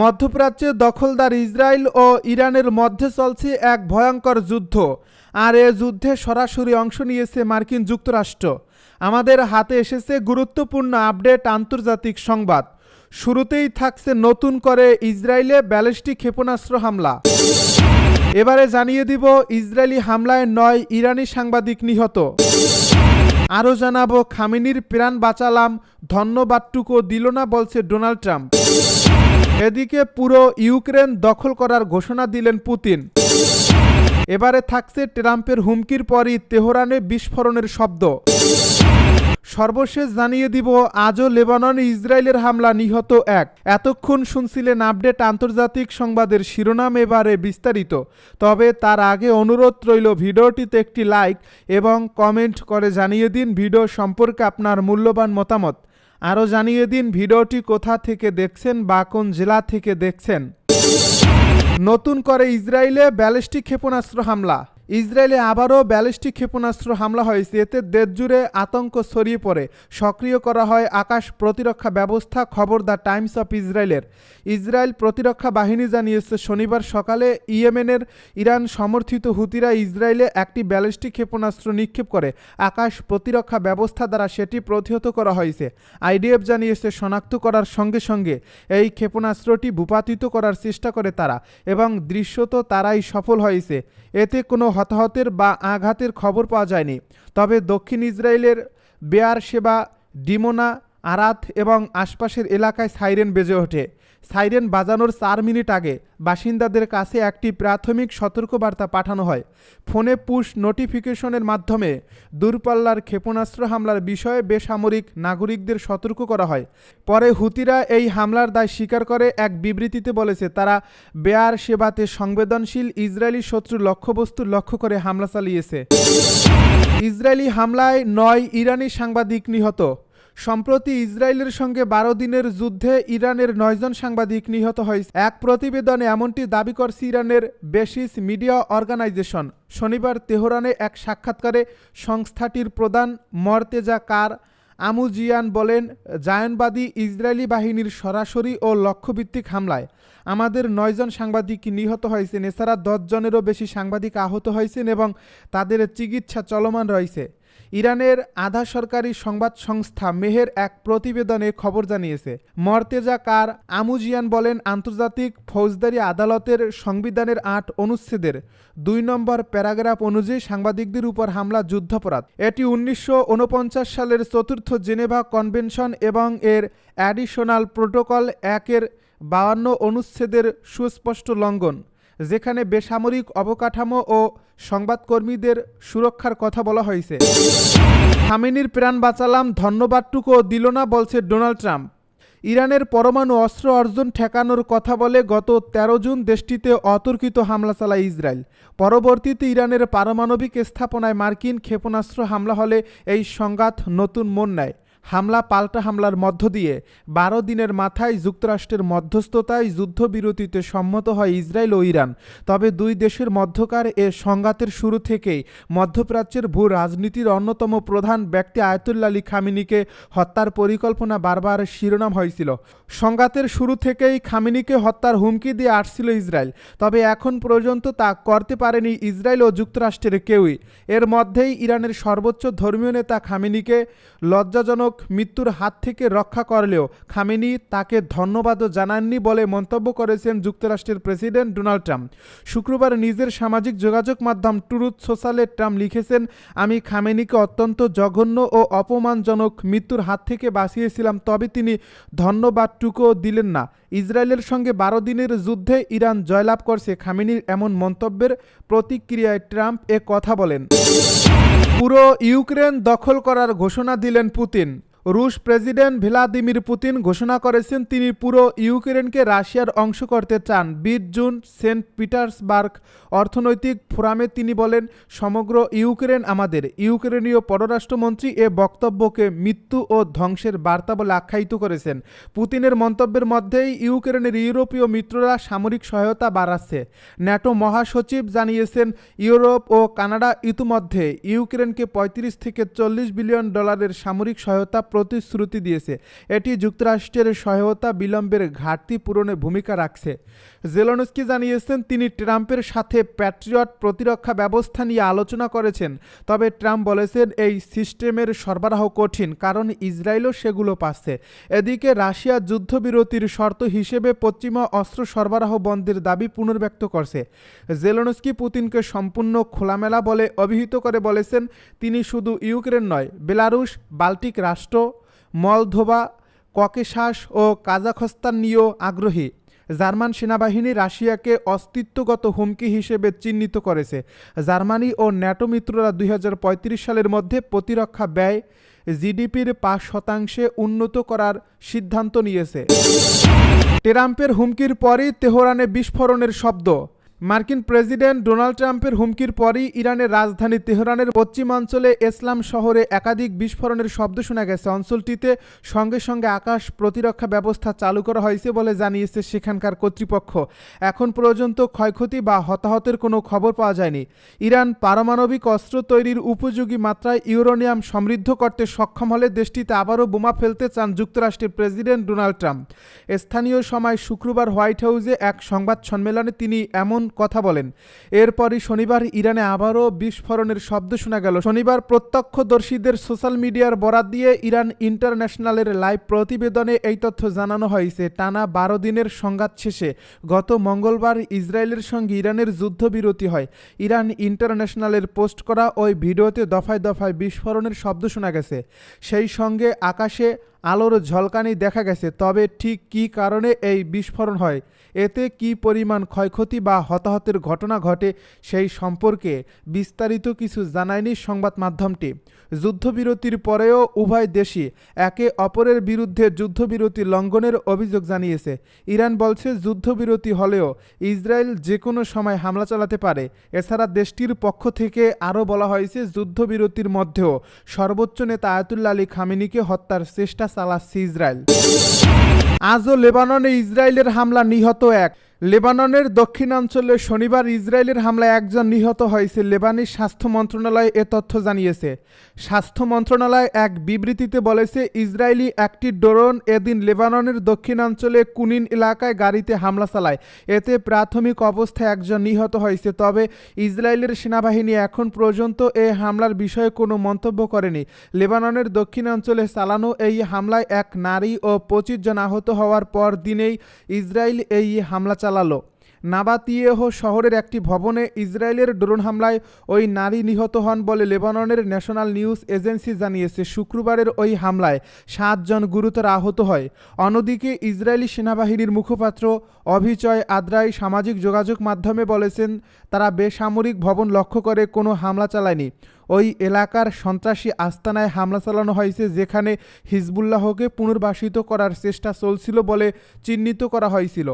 মধ্যপ্রাচ্যে দখলদার ইসরায়েল ও ইরানের মধ্যে চলছে এক ভয়ঙ্কর যুদ্ধ। আর এ যুদ্ধে সরাসরি অংশ নিয়েছে মার্কিন যুক্তরাষ্ট্র। আমাদের হাতে এসেছে গুরুত্বপূর্ণ আপডেট আন্তর্জাতিক সংবাদ। শুরুতেই থাকছে নতুন করে ইসরায়েলে ব্যালিস্টিক ক্ষেপণাস্ত্র হামলা। এবারে জানিয়ে দিব, ইসরায়েলি হামলায় নয় ইরানি সাংবাদিক নিহত। আরও জানাব, খামিনির প্রাণ বাঁচালাম ধন্যবাদটুকু দিল না বলছে ডোনাল্ড ট্রাম্প। এদিকে পুরো ইউক্রেন দখল করার ঘোষণা দিলেন পুতিন। এবারে থাকছে ট্রাম্পের হুমকির পরই তেহরানে বিস্ফোরণের শব্দ। সর্বশেষ জানিয়ে দিব, আজও লেবাননে ইসরায়েলের হামলা নিহত এক। এতক্ষণ শুনছিলেন আপডেট আন্তর্জাতিক সংবাদের শিরোনাম এবারে বিস্তারিত। তবে তার আগে অনুরোধ রইল ভিডিওটিতে একটি লাইক এবং কমেন্ট করে জানিয়ে দিন ভিডিও সম্পর্কে আপনার মূল্যবান মতামত। আরও জানিয়ে দিন ভিডিওটি কোথা থেকে দেখছেন বা কোন জেলা থেকে দেখছেন। নতুন করে ইসরায়েলে ব্যালিস্টিক ক্ষেপণাস্ত্র হামলা। ইসরায়েলে আবারও ব্যালিস্টিক ক্ষেপণাস্ত্র হামলা হয়েছে। এতে দেশজুড়ে আতঙ্ক ছড়িয়ে পড়ে। সক্রিয় করা হয় আকাশ প্রতিরক্ষা ব্যবস্থা খবর দ্য টাইমস অফ ইসরায়েলের। ইসরায়েল প্রতিরক্ষা বাহিনী জানিয়েছে, শনিবার সকালে ইয়েমেনের ইরান সমর্থিত হুতিরা ইসরায়েলে একটি ব্যালিস্টিক ক্ষেপণাস্ত্র নিক্ষেপ করে আকাশ প্রতিরক্ষা ব্যবস্থা দ্বারা সেটি প্রতিহত করা হয়েছে। আইডিএফ জানিয়েছে, শনাক্ত করার সঙ্গে সঙ্গে এই ক্ষেপণাস্ত্রটি ভূপাতিত করার চেষ্টা করে তারা এবং দৃশ্যত তারাই সফল হয়েছে। এতে কোনো হতাহতের বা আঘাতের খবর পাওয়া যায়নি। তবে দক্ষিণ ইসরায়েলের বেয়ার সেবা ডিমোনা, আরাত এবং আশপাশের এলাকায় সাইরেন বেজে ওঠে। সাইরেন বাজানোর চার মিনিট আগে বাসিন্দাদের কাছে একটি প্রাথমিক সতর্কবার্তা পাঠানো হয়। ফোনে পুশ নোটিফিকেশনের মাধ্যমে দূরপাল্লার ক্ষেপণাস্ত্র হামলার বিষয়ে বেসামরিক নাগরিকদের সতর্ক করা হয়। পরে হুতিরা এই হামলার দায় স্বীকার করে এক বিবৃতিতে বলেছে, তারা বেয়ার সেবাতে সংবেদনশীল ইসরায়েলি শত্রু লক্ষ্যবস্তু লক্ষ্য করে হামলা চালিয়েছে। ইসরায়েলি হামলায় নয় ইরানি সাংবাদিক নিহত। সম্প্রতি ইসরায়েলের সঙ্গে বারো দিনের যুদ্ধে ইরানের নয়জন সাংবাদিক নিহত হয়েছে। এক প্রতিবেদনে এমনটি দাবি করছে ইরানের বেসিস মিডিয়া অর্গানাইজেশন। শনিবার তেহরানে এক সাক্ষাৎকারে সংস্থাটির প্রধান মর্তেজা কার আমুজিয়ান বলেন, জায়নবাদী ইসরায়েলি বাহিনীর সরাসরি ও লক্ষ্যভিত্তিক হামলায় আমাদের নয়জন সাংবাদিক নিহত হয়েছেন। এছাড়া দশজনেরও বেশি সাংবাদিক আহত হয়েছেন এবং তাদের চিকিৎসা চলমান রয়েছে। ইরানের আধা সরকারি সংবাদ সংস্থা মেহের এক প্রতিবেদনে খবর জানিয়েছে, মর্তেজা কার আমুজিয়ান বলেন, আন্তর্জাতিক ফৌজদারি আদালতের সংবিধানের আট অনুচ্ছেদের দুই নম্বর প্যারাগ্রাফ অনুযায়ী সাংবাদিকদের উপর হামলা, যুদ্ধাপরাধ। এটি উনিশশো ঊনপঞ্চাশ সালের চতুর্থ জেনেভা কনভেনশন এবং এর অ্যাডিশনাল প্রোটোকল একের বাহান্ন অনুচ্ছেদের সুস্পষ্ট লঙ্ঘন। যেখানে বেসামরিক অবকাঠামো ও সংবাদকর্মীদের সুরক্ষার কথা বলা হয়েছে। খামেনির প্রাণ বাঁচালাম, ধন্যবাদটুকুও দিল না বলছে ডোনাল্ড ট্রাম্প। ইরানের পরমাণু অস্ত্র অর্জন ঠেকানোর কথা বলে গত ১৩ জুন দেশটিতে অতর্কিত হামলা চালায় ইসরায়েল। পরবর্তীতে ইরানের পারমাণবিক স্থাপনায় মার্কিন ক্ষেপণাস্ত্র হামলা হলে এই সংঘাত নতুন মন নেয়। হামলা পাল্টা হামলার মধ্য দিয়ে বারো দিনের মাথায় যুক্তরাষ্ট্রের মধ্যস্থতায় যুদ্ধবিরতিতে সম্মত হয় ইসরায়েল ও ইরান। তবে দুই দেশের মধ্যকার এ সংঘাতের শুরু থেকেই মধ্যপ্রাচ্যের ভূ রাজনীতির অন্যতম প্রধান ব্যক্তি আয়তুল্লা আলী খামিনিকে হত্যার পরিকল্পনা বারবার শিরোনাম হয়েছিল। সংঘাতের শুরু থেকেই খামিনিকে হত্যার হুমকি দিয়ে আসছিল ইসরায়েল। তবে এখন পর্যন্ত তা করতে পারেনি ইসরায়েল ও যুক্তরাষ্ট্রের কেউই। এর মধ্যেই ইরানের সর্বোচ্চ ধর্মীয় নেতা খামিনিকে লজ্জাজনক মৃত্যুর হাত থেকে রক্ষা করলেও খামেনি তাকে ধন্যবাদও জানাননি বলে মন্তব্য করেছেন যুক্তরাষ্ট্রের প্রেসিডেন্ট ডোনাল্ড ট্রাম্প। শুক্রবার নিজের সামাজিক যোগাযোগ মাধ্যম টুরুথ সোশ্যালে ট্রাম্প লিখেছেন, আমি খামেনিকে অত্যন্ত জঘন্য ও অপমানজনক মৃত্যুর হাত থেকে বাঁচিয়েছিলাম, তবে তিনি ধন্যবাদটুকুও দিলেন না। ইসরায়েলের সঙ্গে বারো দিনের যুদ্ধে ইরান জয়লাভ করছে। খামেনির এমন মন্তব্যের প্রতিক্রিয়ায় ট্রাম্প এ কথা বলেন। পুরো ইউক্রেন দখল করার ঘোষণা দিলেন পুতিন। রুশ প্রেসিডেন্ট ভ্লাদিমির পুতিন ঘোষণা করেছেন তিনি পুরো ইউক্রেনকে রাশিয়ার অংশ করতে চান। বিশ জুন সেন্ট পিটার্সবার্গ অর্থনৈতিক ফোরামে তিনি বলেন, সমগ্র ইউক্রেন আমাদের। ইউক্রেনীয় পররাষ্ট্রমন্ত্রী এ বক্তব্যকে মৃত্যু ও ধ্বংসের বার্তা বলে আখ্যায়িত করেছেন। পুতিনের মন্তব্যের মধ্যেই ইউক্রেনের ইউরোপীয় মিত্ররা সামরিক সহায়তা বাড়াচ্ছে। ন্যাটো মহাসচিব জানিয়েছেন, ইউরোপ ও কানাডা ইতিমধ্যে ইউক্রেনকে পঁয়ত্রিশ থেকে চল্লিশ বিলিয়ন ডলারের সামরিক সহায়তা প্রতিশ্রুতি দিয়েছে। এটি যুক্তরাষ্ট্রের সহায়তা বিলম্বের ঘাটতি পূরণে ভূমিকা রাখছে। জেলনস্কি জানিয়েছেন, তিনি ট্রাম্পের সাথে প্যাট্রিয়ট প্রতিরক্ষা ব্যবস্থা নিয়ে আলোচনা করেছেন। তবে ট্রাম্প বলেছেন, এই সিস্টেমের সরবরাহ কঠিন, কারণ ইসরায়েলও সেগুলো পাচ্ছে। এদিকে রাশিয়া যুদ্ধবিরতির শর্ত হিসেবে পশ্চিমা অস্ত্র সরবরাহ বন্ধের দাবি পুনর্ব্যক্ত করছে। জেলনস্কি পুতিনকে সম্পূর্ণ খোলামেলা বলে অভিহিত করে বলেছেন, তিনি শুধু ইউক্রেন নয়, বেলারুশ, বাল্টিক রাষ্ট্র মলধোবা, ককেশাস ও কাজাখস্তান নিয়েও আগ্রহী। জার্মান সেনাবাহিনী রাশিয়াকে অস্তিত্বগত হুমকি হিসেবে চিহ্নিত করেছে। জার্মানি ও ন্যাটো মিত্ররা দুই হাজার পঁয়ত্রিশ সালের মধ্যে প্রতিরক্ষা ব্যয়, জিডিপির পাঁচ শতাংশে উন্নত করার সিদ্ধান্ত নিয়েছে। ট্রাম্পের হুমকির পরই তেহরানে বিস্ফোরণের শব্দ। মার্কিন প্রেসিডেন্ট ডোনাল্ড ট্রাম্পের হুমকির পরই ইরানের রাজধানী তেহরানের পশ্চিমাঞ্চলে ইসলাম শহরে একাধিক বিস্ফোরণের শব্দ শোনা গেছে। অঞ্চলটিতে সঙ্গে সঙ্গে আকাশ প্রতিরক্ষা ব্যবস্থা চালু করা হয়েছে বলে জানিয়েছে সেখানকার কর্তৃপক্ষ। এখন পর্যন্ত ক্ষয়ক্ষতি বা হতাহতের কোনো খবর পাওয়া যায়নি। ইরান পারমাণবিক অস্ত্র তৈরির উপযোগী মাত্রায় ইউরোনিয়াম সমৃদ্ধ করতে সক্ষম হলে দেশটিতে আবারও বোমা ফেলতে চান যুক্তরাষ্ট্রের প্রেসিডেন্ট ডোনাল্ড ট্রাম্প। স্থানীয় সময় শুক্রবার হোয়াইট হাউসে এক সংবাদ সম্মেলনে তিনি এমন কথা বলেন। এরপরই শনিবার ইরানে আবারও বিস্ফোরণের শব্দ শোনা গেল। শনিবার প্রত্যক্ষদর্শীদের সোশ্যাল মিডিয়ার বরাত দিয়ে ইরান ইন্টারন্যাশনালের লাইভ প্রতিবেদনে এই তথ্য জানানো হয়েছে। টানা বারো দিনের সংঘাত শেষে গত মঙ্গলবার ইসরায়েলের সঙ্গে ইরানের যুদ্ধবিরতি হয়। ইরান ইন্টারন্যাশনালের পোস্ট করা ওই ভিডিওতে দফায় দফায় বিস্ফোরণের শব্দ শোনা গেছে। সেই সঙ্গে আকাশে আলোর ঝলকানি দেখা গেছে, তবে ঠিক কী কারণে এই বিস্ফোরণ হয়? এতে কী পরিমাণ ক্ষয়ক্ষতি বা হতাহতের ঘটনা ঘটে সেই সম্পর্কে বিস্তারিত কিছু জানায়নি সংবাদ মাধ্যমটি। যুদ্ধবিরতির পরেও উভয় দেশই একে অপরের বিরুদ্ধে যুদ্ধবিরতি লঙ্ঘনের অভিযোগ জানিয়েছে। ইরান বলছে, যুদ্ধবিরতি হলেও ইসরায়েল যে কোনো সময় হামলা চালাতে পারে। এছাড়া দেশটির পক্ষ থেকে আরও বলা হয়েছে, যুদ্ধবিরতির মধ্যেও সর্বোচ্চ নেতা আয়াতুল্লা আলী খামেনিকে হত্যার চেষ্টা চালাচ্ছে ইসরায়েল। আজও লেবাননে ইসরায়েলের হামলা নিহত এক। লেবাননের দক্ষিণাঞ্চলে শনিবার ইসরায়েলের হামলায় একজন নিহত হয়েছে। লেবানির স্বাস্থ্য মন্ত্রণালয় এ তথ্য জানিয়েছে। স্বাস্থ্য মন্ত্রণালয় এক বিবৃতিতে বলেছে, ইসরায়েলি একটি ড্রোন এদিন লেবাননের দক্ষিণাঞ্চলে কুনিন এলাকায় গাড়িতে হামলা চালায়। এতে প্রাথমিক অবস্থায় একজন নিহত হয়েছে। তবে ইসরায়েলের সেনাবাহিনী এখন পর্যন্ত এ হামলার বিষয়ে কোনো মন্তব্য করেনি। লেবাননের দক্ষিণাঞ্চলে চালানো এই হামলায় এক নারী ও পঁচিশ জন আহত হওয়ার পর দিনেই ইসরায়েল এই হামলা চালালো। নাবাতিয়েহ শহরের একটি ভবনে ইসরায়েলের ড্রোন হামলায় ওই নারী নিহত হন বলে লেবাননের ন্যাশনাল নিউজ এজেন্সি জানিয়েছে। শুক্রবারের ওই হামলায় সাতজন গুরুতর আহত হয়। অন্যদিকে ইসরায়েলি সেনাবাহিনীর মুখপাত্র অভিচয় আদ্রাই সামাজিক যোগাযোগ মাধ্যমে বলেছেন, তারা বেসামরিক ভবন লক্ষ্য করে কোনো হামলা চালায়নি। ওই এলাকার সন্ত্রাসী আস্তানায় হামলা চালানো হয়েছে, যেখানে হিজবুল্লাহকে পুনর্বাসিত করার চেষ্টা চলছিল বলে চিহ্নিত করা হয়েছিল।